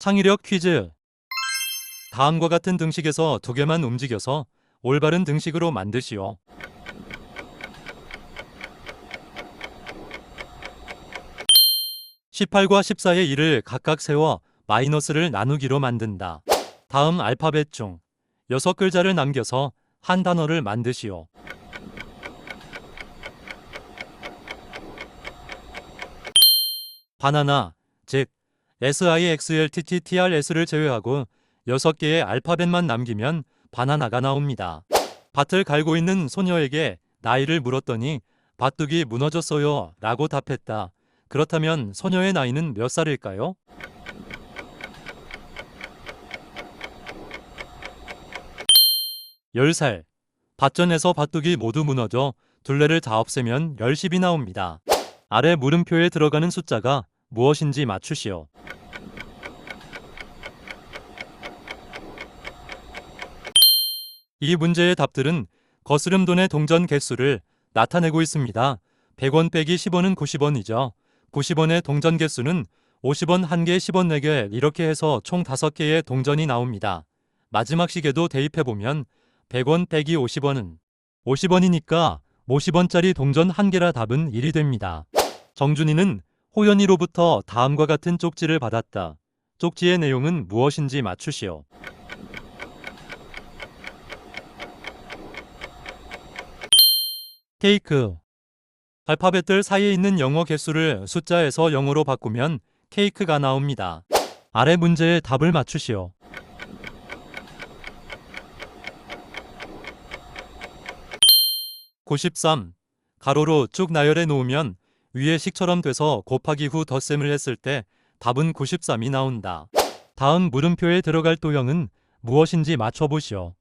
창의력 퀴즈. 다음과 같은 등식에서 두 개만 움직여서 올바른 등식으로 만드시오. (18과 14의 1을 각각 세워 마이너스를 나누기로 만든다. 다음 알파벳 중 여섯 글자를 남겨서 한 단어를 만드시오. 바나나, 즉 SIXLTTTRS를 제외하고 6개의 알파벳만 남기면 바나나가 나옵니다. 밭을 갈고 있는 소녀에게 나이를 물었더니 밭둑이 무너졌어요 라고 답했다. 그렇다면 소녀의 나이는 몇 살일까요? 열 살. 밭전에서 밭둑이 모두 무너져 둘레를 다 없애면 열십이 나옵니다. 아래 물음표에 들어가는 숫자가 무엇인지 맞추시오. 이 문제의 답들은 거스름 돈의 동전 개수를 나타내고 있습니다. 100원 빼기 10원은 90원이죠. 90원의 동전 개수는 50원 1개, 10원 4개 이렇게 해서 총 5개의 동전이 나옵니다. 마지막 시계도 대입해보면 100원 빼기 50원은 50원이니까 50원짜리 동전 1개라 답은 1이 됩니다. 정준이는 호연이로부터 다음과 같은 쪽지를 받았다. 쪽지의 내용은 무엇인지 맞추시오. 케이크. 알파벳들 사이에 있는 영어 개수를 숫자에서 영어로 바꾸면 케이크가 나옵니다. 아래 문제의 답을 맞추시오. (93) 가로로 쭉 나열해 놓으면 위에 식처럼 돼서 곱하기 후 덧셈을 했을 때 답은 93이 나온다. 다음 물음표에 들어갈 도형은 무엇인지 맞춰보시오.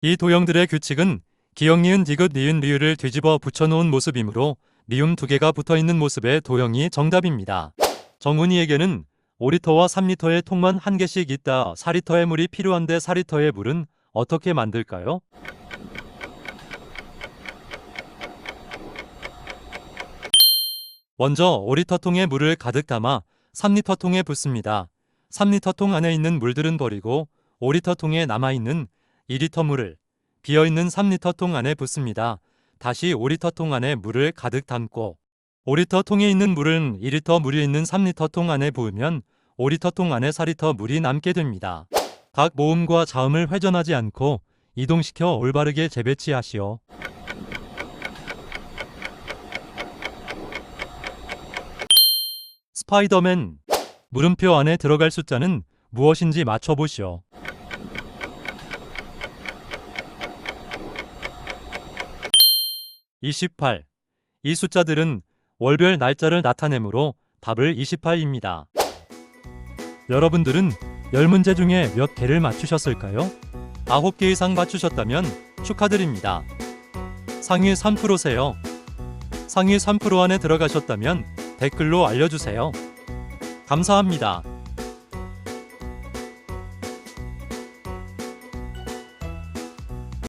이 도형들의 규칙은 기역 니은 디귿 니은 리을을 뒤집어 붙여놓은 모습이므로 미음 두 개가 붙어있는 모습의 도형이 정답입니다. 정훈이에게는 5리터와 3리터의 통만 한 개씩 있다. 4리터의 물이 필요한데 4리터의 물은 어떻게 만들까요? 먼저 5리터 통에 물을 가득 담아 3리터 통에 붓습니다. 3리터 통 안에 있는 물들은 버리고 5리터 통에 남아있는 2리터 물을 비어있는 3리터 통 안에 붓습니다. 다시 5리터 통 안에 물을 가득 담고 5리터 통에 있는 물은 2리터 물이 있는 3리터 통 안에 부으면 5리터 통 안에 4리터 물이 남게 됩니다. 각 모음과 자음을 회전하지 않고 이동시켜 올바르게 재배치하시오. 스파이더맨 물음표 안에 들어갈 숫자는 무엇인지 맞춰보시오. (28) 이 숫자들은 월별 날짜를 나타내므로 답을 28입니다. 여러분들은 10문제 중에 몇 개를 맞추셨을까요? 9개 이상 맞추셨다면 축하드립니다. 상위 3%세요. 상위 3% 안에 들어가셨다면 댓글로 알려주세요. 감사합니다.